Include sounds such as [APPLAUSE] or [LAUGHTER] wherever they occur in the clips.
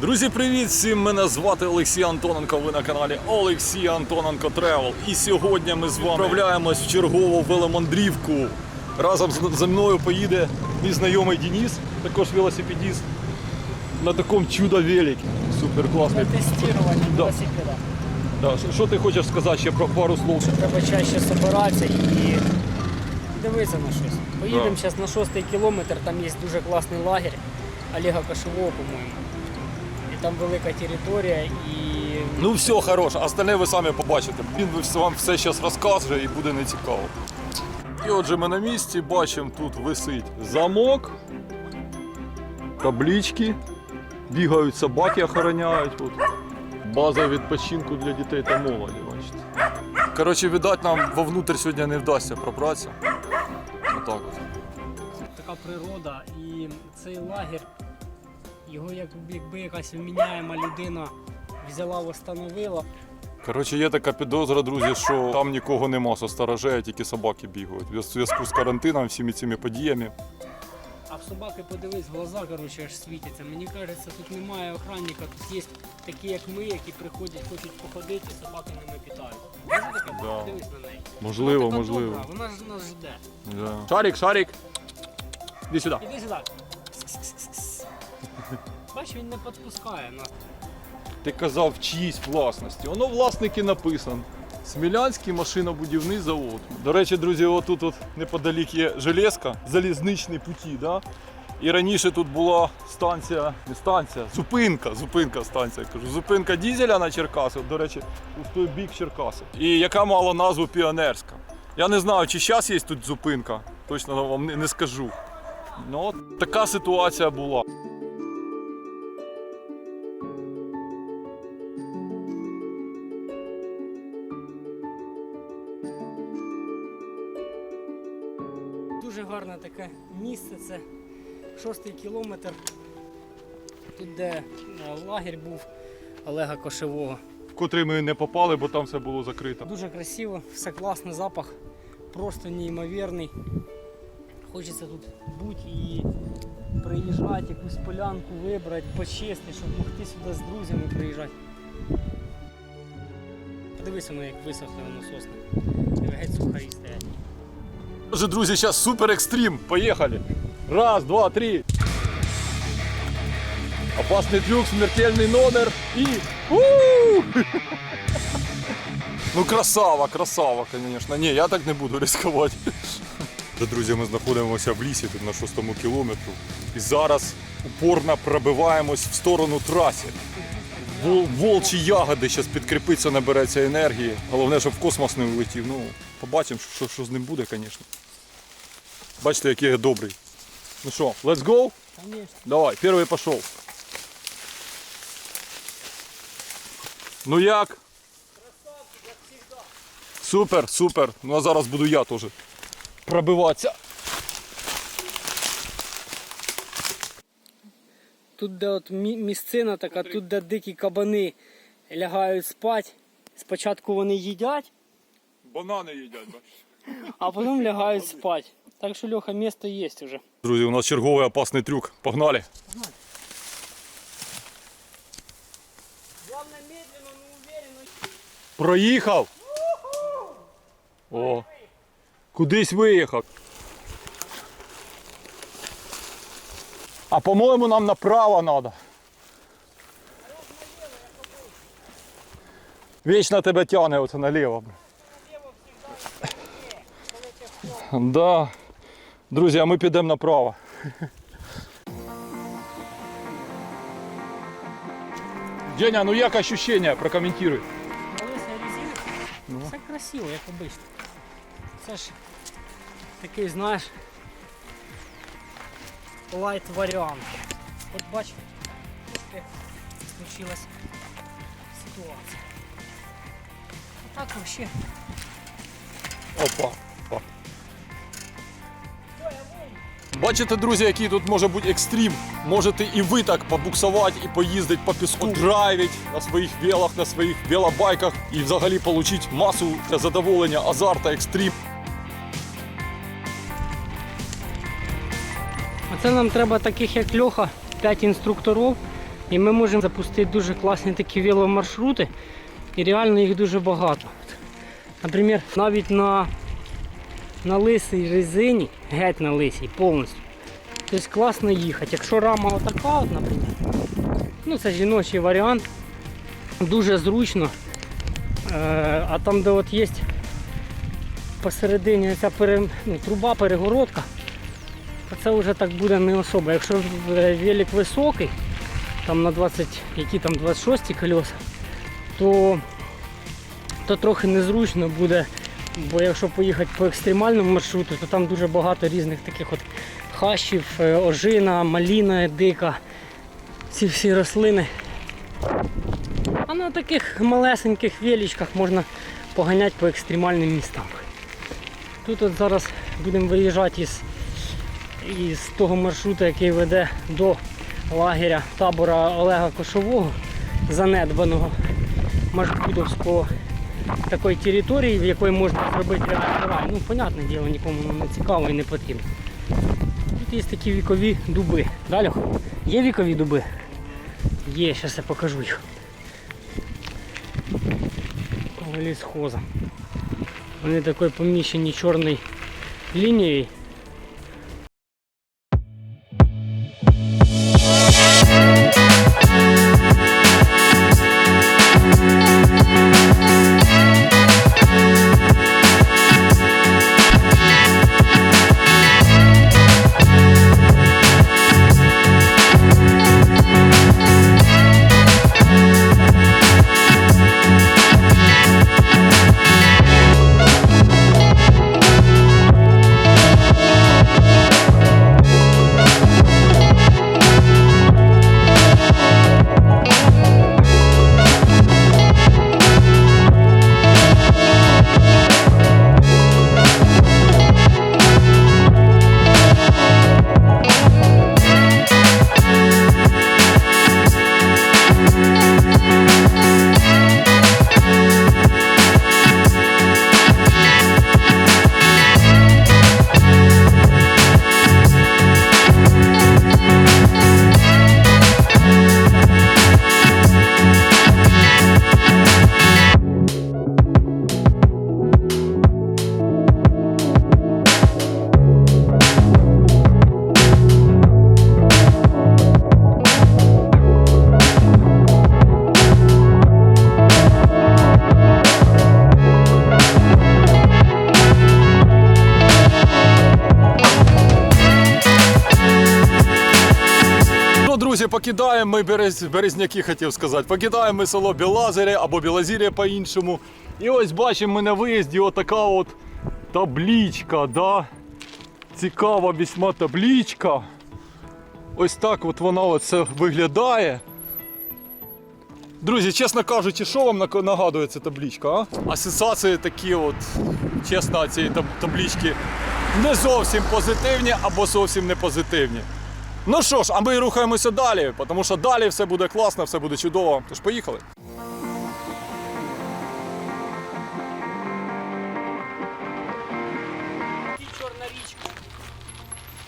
Друзі, привіт всім! Мене звати Олексій Антоненко. Ви на каналі Олексій Антоненко Тревел. І сьогодні ми з вами відправляємось в чергову веломандрівку. Разом з- зі мною поїде мій знайомий Денис, також велосипедист, на такому чудо великі. Супер класний. Тестирование Да. велосипеда. Да. що- Що ти хочеш сказати ще про пару слов? Треба чаще збиратися і дивитися на щось. Поїдемо Да. зараз на шостий кілометр, там є дуже класний лагерь Олега Кошового, по-моєму. Там велика територія і Ну все хорош, остальне ви самі побачите. Він вам все зараз розкаже і буде нецікаво. І отже, ми на місці бачимо, тут висить замок, таблички, бігають собаки, охороняють. Тут. База відпочинку для дітей та молоді, бачите. Коротше, видать, нам вовнутрь сьогодні не вдасться пробратися. Отак от. така природа. І цей лагерь, його як, якби якась вміняєма людина взяла, встановила. Коротше, є така підозра, друзі, що там нікого нема со сторожей, тільки собаки бігають. В зв'язку з карантином, всіми цими подіями. А в собаки подивись, глаза коротше, аж світяться. Мені кажеться, тут немає охранника, тут є такі, як ми, які приходять, хочуть походити, і собаки ними питають. Може таке? Да. Подивись на неї. Можливо, Вона така можливо. добра, Вона ж нас жде. Да. Шарик, шарик. Іди сюди. Іди сюди. Бач, він не підпускає нас. Ти казав чиїсь власності. Воно власники написано. Смілянський машинобудівний завод. До речі, друзі, отут от неподалік є железка, залізничний путі. Да? І раніше тут була станція, не станція, зупинка, зупинка станція. Кажу, зупинка дізеля на Черкаси, до речі, у той бік Черкаси. І яка мала назву Піонерська. Я не знаю, чи зараз є тут зупинка, точно вам не, не скажу. Ну, от така ситуація була. Місце. Це шостий кілометр. Тут, де е, лагерь був Олега Кошевого. в котрий ми не попали, бо там все було закрито. Дуже красиво, все класний запах, просто неймовірний. Хочеться тут бути і приїжджати, якусь полянку вибрати, почистити, щоб могти сюди з друзями приїжджати. Подивися, воно, як висохли воно сосни. Диви, Геть сухарі стоять. Отже, друзі, зараз супер екстрім. Поїхали. Раз, два, три. Опасний трюк, смертельний номер і. У! [LAUGHS] Ну, красава, красава, звісно. Ні, я так не буду ризикувати. Друзі, ми знаходимося в лісі тут на шостому кілометру. І зараз упорно пробиваємось в сторону траси. Вол, волчі ягоди, зараз підкріпиться, набереться енергії. Головне, щоб в космос не улетів. Ну, побачимо, що, що з ним буде, звісно. Бачите, який я добрий. Ну що, let's go? Конечно. Давай, перший пішов. Ну як? Супер, супер. Ну а зараз буду я теж пробиватися. Тут, де от місцина така, тут, де дикі кабани лягають спати. Спочатку вони їдять, Банани їдять, бачиш. а потім лягають спати. Так що Льоха, місто є вже. Друзі, у нас черговий опасний трюк. Погнали. Главное медленно, но уверенно. Проїхав. О. Кудись виїхав. А по-моєму нам направо треба. Вічно тебе тягне оце наліво. бля. Да. Друзі, а ми підемо направо. Деня, ну як ощущення? Резина. Все красиво, як обично. Це ж такий, знаєш, лайт варіант. От бач, трошки случилась ситуація. А так вообще. Опа. Бачите, друзі, який тут може бути екстрім. Можете і ви так побуксувати і поїздити по піску, драйвити на своїх велах, на своїх велобайках і взагалі отримати масу задоволення, азарта, екстрім. Оце нам треба таких як Льоха, 5 інструкторів, І ми можемо запустити дуже класні такі веломаршрути. І реально їх дуже багато. Наприклад, навіть на, на лисій резині, геть на лисій, повністю. Тобто класно їхати. Якщо рама отака, от, наприклад, ну це жіночий варіант, дуже зручно. Е, а там, де от є посередині ця пере, ну, труба, перегородка, то це вже так буде не особо. Якщо велик високий, там на 20, які там 26 колеса, то, то трохи незручно буде. Бо якщо поїхати по екстремальному маршруту, то там дуже багато різних таких от хащів, е, ожина, маліна дика, ці всі рослини. А на таких малесеньких величках можна поганяти по екстремальним містам. Тут от зараз будемо виїжджати із, із того маршруту, який веде до лагеря табора Олега Кошового, занедбаного маршрутовського такої території, в якої можна зробити реальний. Ну, понятне діло, нікому не цікаво і не потрібно. Тут є такі вікові дуби. Далі є вікові дуби? Є, зараз я покажу їх. Лісхоза. Вони такої поміщені чорною лінією. Покидаємо ми берез... березняки, хотів сказати. Покидаємо ми село Білазере або Білазір'я по-іншому. І ось бачимо ми на виїзді отака от таблічка, да? Цікава весьма таблічка. Ось так от вона от це виглядає. Друзі, чесно кажучи, що вам нагадує ця таблічка? А? Асоціації такі, от, чесно, цієї таб- таблічки не зовсім позитивні або зовсім не позитивні. Ну що ж, а ми рухаємося далі, тому що далі все буде класно, все буде чудово. Тож поїхали. Чорна річка.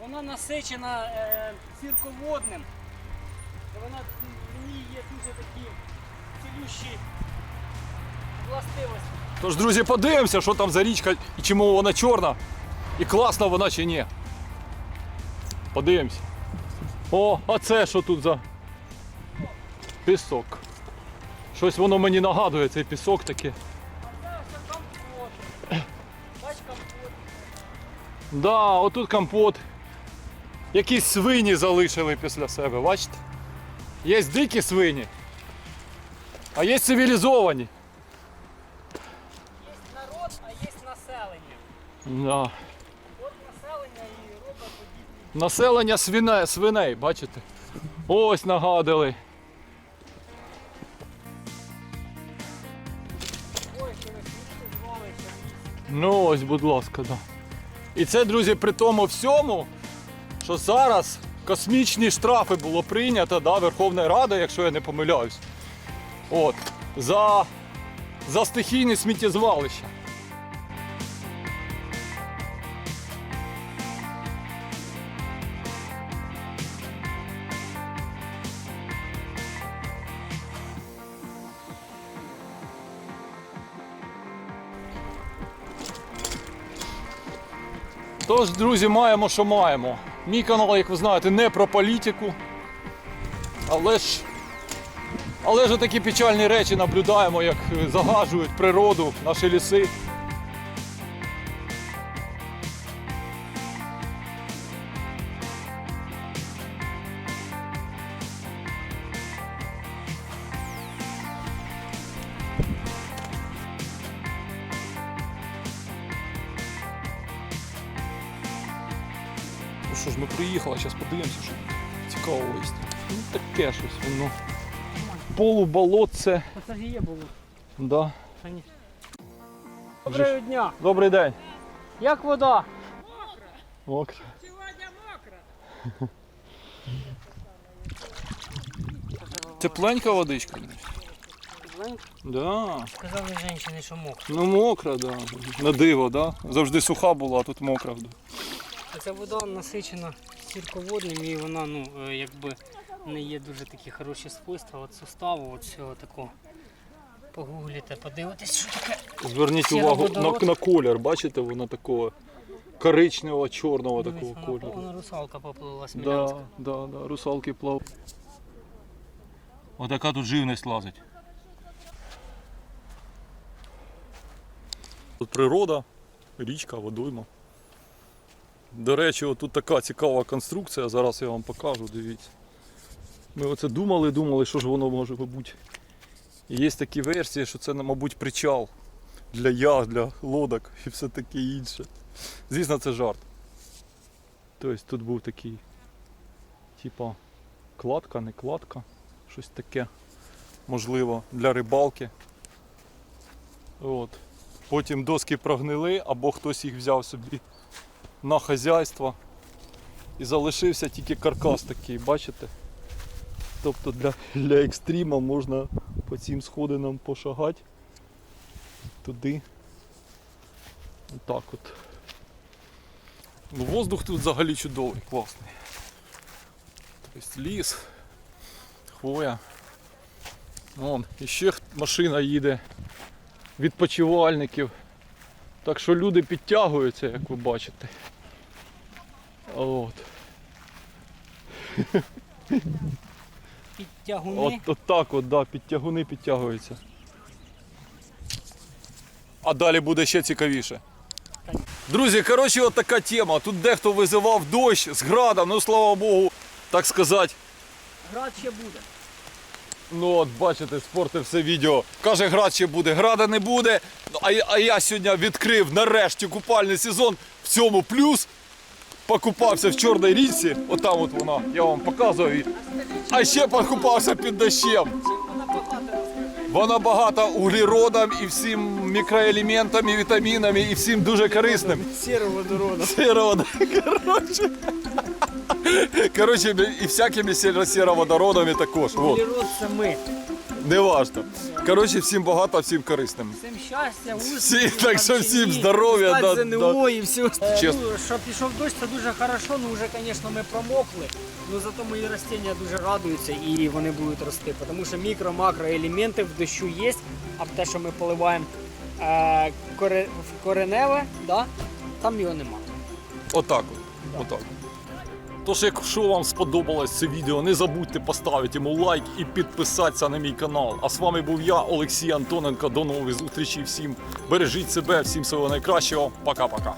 Вона насичена е, цірководним. Вона в ній є дуже такі цілющі властивості. Тож, друзі, подивимося, що там за річка і чому вона чорна. І класна вона чи ні. Подивимося. О, а це що тут за пісок? Щось воно мені нагадує, цей пісок такий. Да, отут компот. Якісь свині залишили після себе, бачите? Є дикі свині, а є цивілізовані. Є народ, а є населення. Да. От населення і робить подібні. Населення свине, свиней, бачите? Ось нагадали. Ну ось, будь ласка, да. І це, друзі, при тому всьому, що зараз космічні штрафи було прийнято да, Верховною Радою, якщо я не помиляюсь. От, за, за стихійне сміттєзвалище. Тож, друзі, маємо, що маємо. Мій канал, як ви знаєте, не про політику. Але ж, але ж такі печальні речі наблюдаємо, як загажують природу, наші ліси. Ми приїхали, зараз подивимося, що тут цікавого. Ну таке щось воно. Полуболотце. Це ж є було. Да. Доброго дня! Добрий день. Як вода? Мокро. Тепленька водичка. Да. Сказали жінки, що мокро. Ну мокра, да. На диво, да. Завжди суха була, а тут мокра. Ця вода насичена сірководним і вона ну, е, якби не є дуже такі хороші свойства от суставу, от цього такого. Погугліте, подивитесь, що таке. Зверніть увагу на, на колір, бачите, воно такого коричневого, чорного Дивись, такого вона, кольору. вона русалка поплила смілянська. Да, да, да, русалки плав. Отака тут живність лазить. Тут природа, річка, водойма. До речі, тут така цікава конструкція, зараз я вам покажу, дивіться. Ми оце думали, думали, що ж воно може бути. Є такі версії, що це, мабуть, причал для яхт, для лодок і все таке інше. Звісно, це жарт. Тобто тут був такий, типа, кладка, не кладка, щось таке, можливо, для рибалки. От. Потім доски прогнили, або хтось їх взяв собі на хазяйство. І залишився тільки каркас такий, бачите? Тобто для, для екстріма можна по цим сходинам пошагати туди. Отак от. Ну, воздух тут взагалі чудовий, класний. Тобто ліс, хвоя. Вон, і ще машина їде відпочивальників. Так що люди підтягуються, як ви бачите. От. Підтягуни. От, от так от, да, підтягуни підтягуються. А далі буде ще цікавіше. Друзі, коротше, от така тема. Тут дехто визивав дощ з градом, ну слава Богу, так сказати. Град ще буде. Ну от бачите, спорти все відео. Каже, град ще буде, града не буде. Ну, А, я- а я сьогодні відкрив нарешті купальний сезон в цьому плюс. Покупався в Чорній річці, отам от вона, я вам показую. А ще покупався під дощем. Вона багата углеродом і всім мікроелементами, вітамінами і всім дуже корисним. Сірого водорода. Серовод... Короче, і всякими сіроводородами також. Вот. Ми. Не важно. Коротше, всім багато, всім корисним. Всім щастя, успіхів. Всі, так що всім здоров'я, да, ЗНО і все. Чесно. Ну, що пішов дощ, це дуже хорошо, ну вже, звісно, ми промокли. Ну зато мої рослиння дуже радуються і вони будуть рости. Тому що мікро-макроелементи в дощу є, а те, що ми поливаємо е, коре, в кореневе, да, там його немає. Отак от. Отак. Тож, якщо вам сподобалось це відео, не забудьте поставити йому лайк і підписатися на мій канал. А з вами був я, Олексій Антоненко. До нових зустрічей всім. Бережіть себе, всім всього найкращого. Пока-пока.